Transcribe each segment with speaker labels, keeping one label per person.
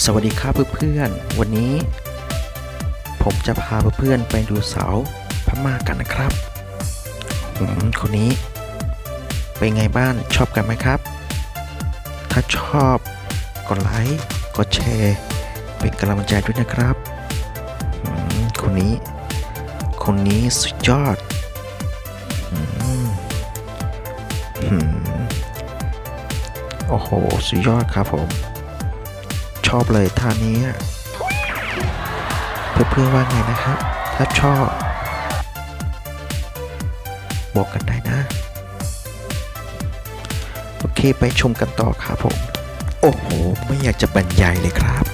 Speaker 1: สวัสดีครับเพื่อนๆ วันนี้ ผมจะพาเพื่อนๆไปดูสาวพม่ากันนะครับอืมคนนี้ เป็นไงบ้านชอบกันไหมครับ ถ้าชอบกดไลค์กดแชร์ เป็นกำลังใจด้วยนะครับอืมคนนี้ คนนี้สุดยอดอืมอืมโอ้โห สุดยอดครับผม อบเลยท่านี้อะเพื่อนๆว่าไงนะครับ ถ้าชอบ บอกกันได้นะ โอเคไปชมกันต่อครับผม โอ้โห ไม่อยากจะบรรยายเลยครับ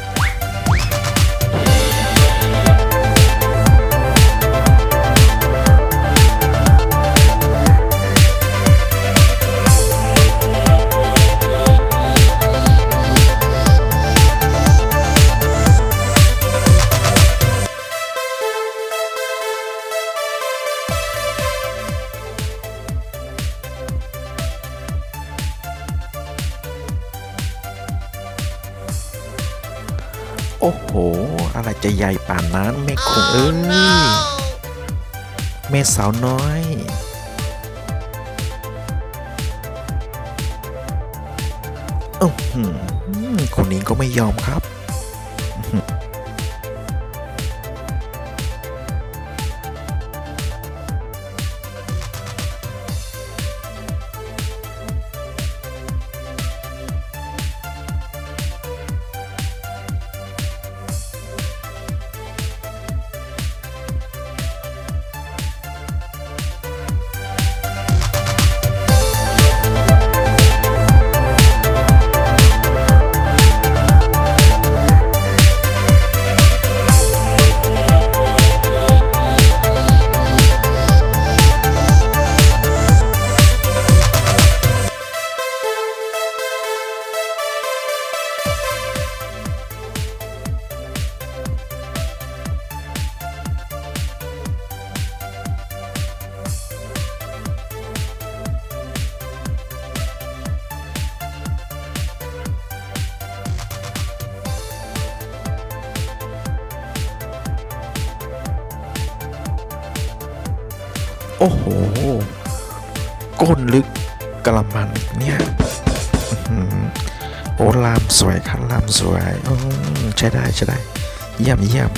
Speaker 1: โอ้โห อะไรจะใหญ่ป่านนั้นแม่คงเอ้ยแม่สาวน้อยอ้มคนนี้ก็ไม่ยอมครับ โอ้โห ก้นลึกกระมังเนี่ยโอ้ลามสวยครับลามสวยอืมใช้ได้ใช้ได้ เยี่ยมเยี่ยม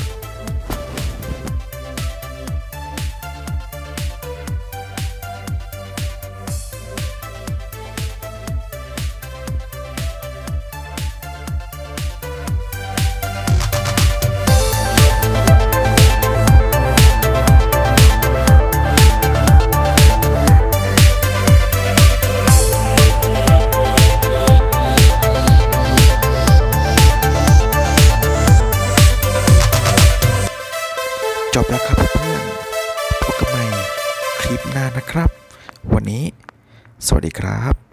Speaker 1: จบแล้วครับเพื่อนพบกันใหม่คลิปหน้านะครับ วันนี้ สวัสดีครับ